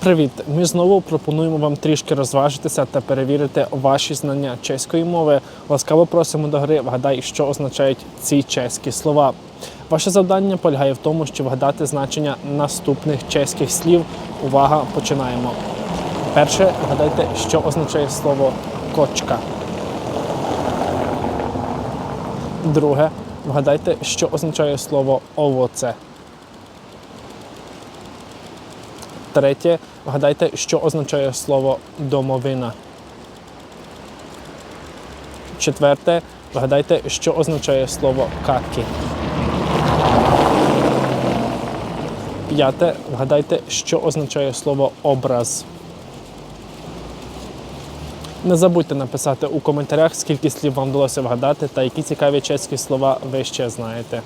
Привіт! Ми знову пропонуємо вам трішки розважитися та перевірити ваші знання чеської мови. Ласкаво просимо до гри. Вгадай, що означають ці чеські слова. Ваше завдання полягає в тому, щоб вгадати значення наступних чеських слів. Увага, починаємо. Перше, вгадайте, що означає слово кочка. Друге, вгадайте, що означає слово овоце. Третє, вгадайте, що означає слово домовина. Четверте, вгадайте, що означає слово какі. П'яте, вгадайте, що означає слово образ. Не забудьте написати у коментарях, скільки слів вам вдалося вгадати та які цікаві чеські слова ви ще знаєте.